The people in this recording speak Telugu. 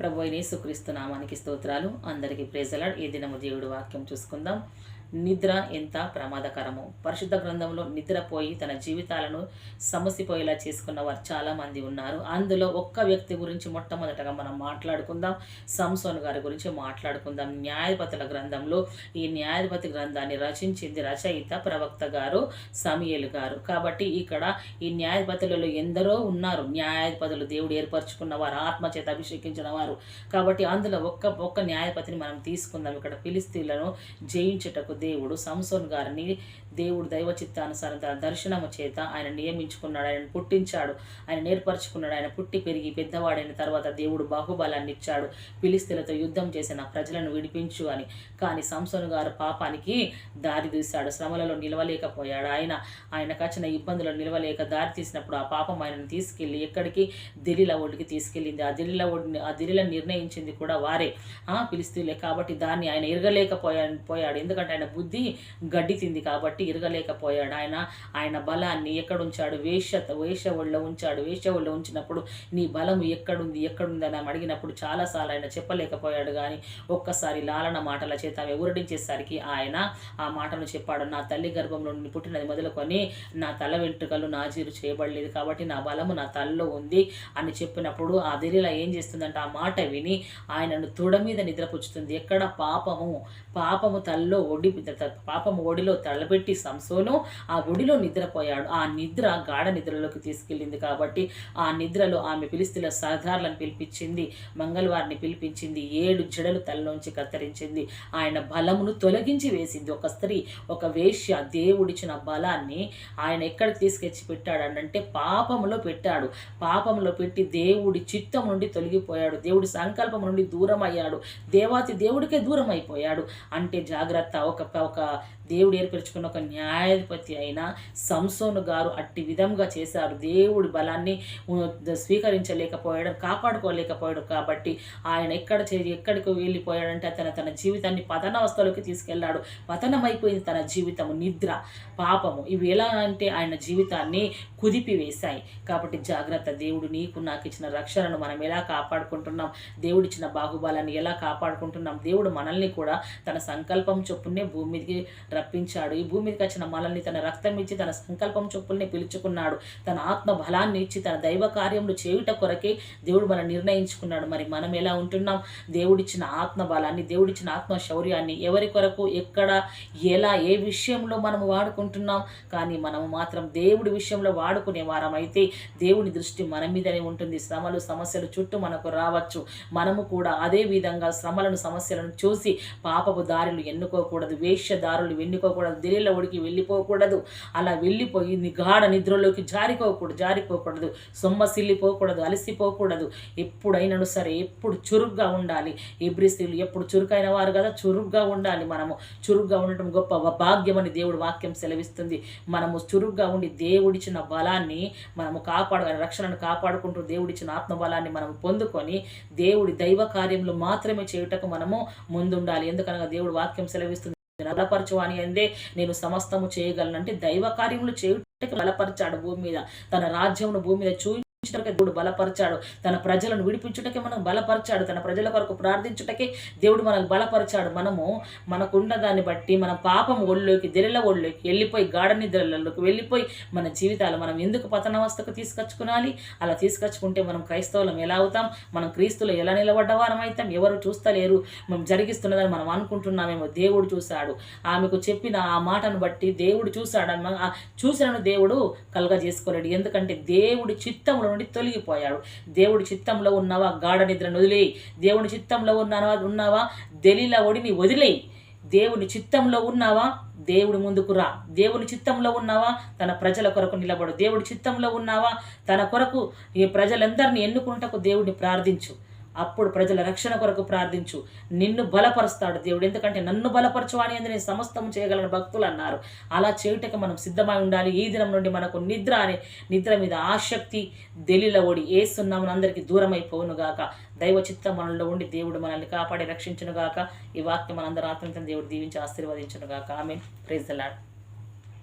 ప్రభు అయిన యేసుక్రీస్తు నామానికి స్తోత్రాలు. అందరికీ ప్రేజలాడ్ ఈ దినము దేవుడు వాక్యం చూసుకుందాం. నిద్ర ఎంత ప్రమాదకరము. పరిశుద్ధ గ్రంథంలో నిద్రపోయి తన జీవితాలను సమసిపోయేలా చేసుకున్న వారు చాలామంది ఉన్నారు. అందులో ఒక్క వ్యక్తి గురించి మొట్టమొదటగా మనం మాట్లాడుకుందాం. సంసోన్ గారి గురించి మాట్లాడుకుందాం. న్యాయపతుల గ్రంథంలో ఈ న్యాయపతి గ్రంథాన్ని రచించింది రచయిత ప్రవక్త గారు సమీయలు గారు. కాబట్టి ఇక్కడ ఈ న్యాయపతులలో ఎందరో ఉన్నారు. న్యాయపతులు దేవుడు ఏర్పరచుకున్న వారు ఆత్మచేత అభిషేకించిన వారు కాబట్టి అందులో ఒక్క ఒక్క న్యాయపతిని మనం తీసుకుందాం. ఇక్కడ ఫిలిస్తీన్లను జయించుటకు దేవుడు. సంసోన్ గారిని దేవుడు దైవ చిత్తానుసారం తన దర్శనము చేత ఆయన నియమించుకున్నాడు. ఆయన పుట్టించాడు. ఆయన నేర్పరచుకున్నాడు. ఆయన పుట్టి పెరిగి పెద్దవాడైన తర్వాత దేవుడు బాహుబలాన్ని ఇచ్చాడు. ఫిలిస్తీన్లతో యుద్ధం చేసిన ప్రజలను విడిపించు అని. కానీ సంసోన్ గారు పాపానికి దారి తీశాడు. శ్రమలలో నిలవలేకపోయాడు. ఆయన ఆయన వచ్చిన ఇబ్బందులు నిలవలేక దారి తీసినప్పుడు ఆ పాపం ఆయనను తీసుకెళ్ళి ఎక్కడికి? దిల్లీల ఒడికి తీసుకెళ్ళింది. ఆ దిలీల ఒడిని ఆ దిల్లీలను నిర్ణయించింది కూడా వారే. ఆ పిలిస్తీలే కాబట్టి దాన్ని ఆయన ఎరగలేకపోయా పోయాడు. ఎందుకంటే ఆయన బుద్ధి గడ్డి తింది కాబట్టి ఇరగలేకపోయాడు. ఆయన ఆయన బలాన్ని ఎక్కడుంచాడు? వేష వేష ఉంచాడు. వేషవుల్లో ఉంచినప్పుడు నీ బలము ఎక్కడుంది? ఎక్కడుంది? అని అడిగినప్పుడు చాలాసార్లు ఆయన చెప్పలేకపోయాడు. కానీ ఒక్కసారి లాలన మాటల చేత ఆమె ఊరడించేసరికి ఆయన ఆ మాటను చెప్పాడు. నా తల్లి గర్భంలో నుండి పుట్టినది మొదలుకొని నా తల వెంట్రుకలు నాజీరు చేయబడలేదు కాబట్టి నా బలము నా తలలో ఉంది అని చెప్పినప్పుడు ఆ దిరిలా ఏం చేస్తుందంటే? ఆ మాట విని ఆయనను తొడ మీద నిద్రపుచ్చుతుంది. ఎక్కడ పాపము? పాపము తల్లో ఒడి పాపం ఒడిలో తలపెట్టి సంసోను ఆ ఒడిలో నిద్రపోయాడు. ఆ నిద్ర గాఢ నిద్రలోకి తీసుకెళ్ళింది కాబట్టి ఆ నిద్రలో ఆమె పిలిస్తుల సర్దార్లను పిలిపించింది. మంగళవారిని పిలిపించింది. ఏడు జడలు తలలోంచి కత్తిరించింది. ఆయన బలమును తొలగించి వేసింది. ఒక స్త్రీ ఒక వేష్య దేవుడిచ్చిన బలాన్ని ఆయన ఎక్కడికి తీసుకొచ్చి పెట్టాడు అంటే పాపములో పెట్టాడు. పాపములో పెట్టి దేవుడి చిత్తం నుండి తొలగిపోయాడు. దేవుడి సంకల్పం నుండి దూరం అయ్యాడు దేవాతి దేవుడికే దూరం అయిపోయాడు అంటే జాగ్రత్త ఒక ఒక దేవుడు ఏర్పరచుకున్న ఒక న్యాయాధిపతి అయిన సంసోను గారు అట్టి విధంగా చేశారు. దేవుడి బలాన్ని స్వీకరించలేకపోయాడు కాపాడుకోలేకపోయాడు కాబట్టి ఆయన ఎక్కడ చే ఎక్కడికి వెళ్ళిపోయాడంటే అతను తన జీవితాన్ని పతనావస్థలోకి తీసుకెళ్ళాడు పతనమైపోయింది తన జీవితము నిద్ర పాపము. ఇవి ఎలా అంటే ఆయన జీవితాన్ని కుదిపివేశాయి. కాబట్టి జాగ్రత్త దేవుడు నీకు నాకు ఇచ్చిన రక్షణను మనం ఎలా కాపాడుకుంటున్నాం? దేవుడిచ్చిన బాహుబలాన్ని ఎలా కాపాడుకుంటున్నాం? దేవుడు మనల్ని కూడా తన సంకల్పం చొప్పునే భూమికి రప్పించాడు. ఈ భూమి మీదకి వచ్చిన మనల్ని తన రక్తం ఇచ్చి తన సంకల్పం చొప్పుల్ని పిలుచుకున్నాడు. తన ఆత్మ బలాన్ని ఇచ్చి తన దైవ కార్యములు చేయుట కొరకే దేవుడు మనం నిర్ణయించుకున్నాడు. మరి మనం ఎలా ఉంటున్నాం? దేవుడిచ్చిన ఆత్మ బలాన్ని దేవుడిచ్చిన ఆత్మ శౌర్యాన్ని ఎవరి కొరకు ఎక్కడ ఎలా ఏ విషయంలో మనం వాడుకుంటున్నాం? కానీ మనము మాత్రం దేవుడి విషయంలో వాడుకునే వారం అయితే దేవుని దృష్టి మన మీదనే ఉంటుంది. శ్రమలు సమస్యలు చుట్టూ మనకు రావచ్చు. మనము కూడా అదే విధంగా శ్రమలను సమస్యలను చూసి పాపపు దారులు ఎన్నుకోకూడదు. వేష్య దారులు ఎన్నుకోకూడదు దిరిల ఒడికి వెళ్ళిపోకూడదు. అలా వెళ్ళిపోయి నిగాఢ నిద్రలోకి జారిపోకూడదు. జారిపోకూడదు సొమ్మసిల్లిపోకూడదు అలసిపోకూడదు. ఎప్పుడైనాను సరే ఎప్పుడు చురుగ్గా ఉండాలి. ఎబ్రిస్తీలు ఎప్పుడు చురుకైన వారు కదా చురుగ్గా ఉండాలి మనము. చురుగ్గా ఉండటం గొప్ప భాగ్యమని దేవుడు వాక్యం సెలవిస్తుంది. మనము చురుగ్గా ఉండి దేవుడిచ్చిన బలాన్ని మనము కాపాడు రక్షణను కాపాడుకుంటూ దేవుడిచ్చిన ఆత్మబలాన్ని మనం పొందుకొని దేవుడి దైవ కార్యములు మాత్రమే చేయుటకు మనము ముందుండాలి. ఎందుకనగా దేవుడు వాక్యం సెలవిస్తుంది. బలపరచువాని అందే నేను సమస్తము చేయగలనంటే దైవ కార్యములు చేయుటకు బలపరిచాడు భూమి మీద. తన రాజ్యమును భూమి మీద చూ దేవుడు బలపరిచాడు. తన ప్రజలను విడిపించుటకే మనం బలపరిచాడు. తన ప్రజల కొరకు ప్రార్థించుటకే దేవుడు మనల్ని బలపరిచాడు. మనము మనకున్న దాన్ని బట్టి మన పాపం ఒళ్ళోకి దిరల ఒళ్ళోకి వెళ్ళిపోయి గాఢ నిద్రలలోకి వెళ్ళిపోయి మన జీవితాలు మనం ఎందుకు పతనావస్థకు తీసుకొచ్చుకునాలి? అలా తీసుకొచ్చుకుంటే మనం క్రైస్తవులం ఎలా అవుతాం? మనం క్రీస్తులు ఎలా నిలబడ్డవారం అవుతాం? ఎవరు చూస్తలేరు? మనం జరిగిస్తున్నదని మనం అనుకుంటున్నామేమో దేవుడు చూశాడు. ఆమెకు చెప్పిన ఆ మాటను బట్టి దేవుడు చూశాడు చూసినను దేవుడు కలగజేసుకోలేడు. ఎందుకంటే దేవుడి చిత్తములు నుండి తొలగిపోయాడు. దేవుడి చిత్తంలో ఉన్నావా? గాఢ నిద్రను వదిలేయి. దేవుడి చిత్తంలో ఉన్నావా ఉన్నావా? దెలీల ఒడిని వదిలేయి. దేవుని చిత్తంలో ఉన్నావా? దేవుడి ముందుకు రా. దేవుని చిత్తంలో ఉన్నావా? తన ప్రజల కొరకు నిలబడు. దేవుడి చిత్తంలో ఉన్నావా? తన కొరకు ఈ ప్రజలందరినీ ఎన్నుకుంటకు దేవుడిని ప్రార్థించు. అప్పుడు ప్రజల రక్షణ కొరకు ప్రార్థించు. నిన్ను బలపరుస్తాడు దేవుడు. ఎందుకంటే నన్ను బలపరచువాని అని నేను సమస్తం చేయగలను భక్తులు అన్నారు. అలా చేయుటకు మనం సిద్ధమై ఉండాలి. ఈ దినం నుండి మనకు నిద్ర అనే నిద్ర మీద ఆసక్తి దెలిల ఒడి ఏసున్నామని అందరికీ దూరం అయిపోవునుగాక దైవ చిత్తం మనలో ఉండి దేవుడు మనల్ని కాపాడి రక్షించునుగాక ఈ వాక్యం మనందరూ ఆత్మీయతను దేవుడు దీవించి ఆశీర్వదించునుగాక ఆమె ప్రైజ్ ద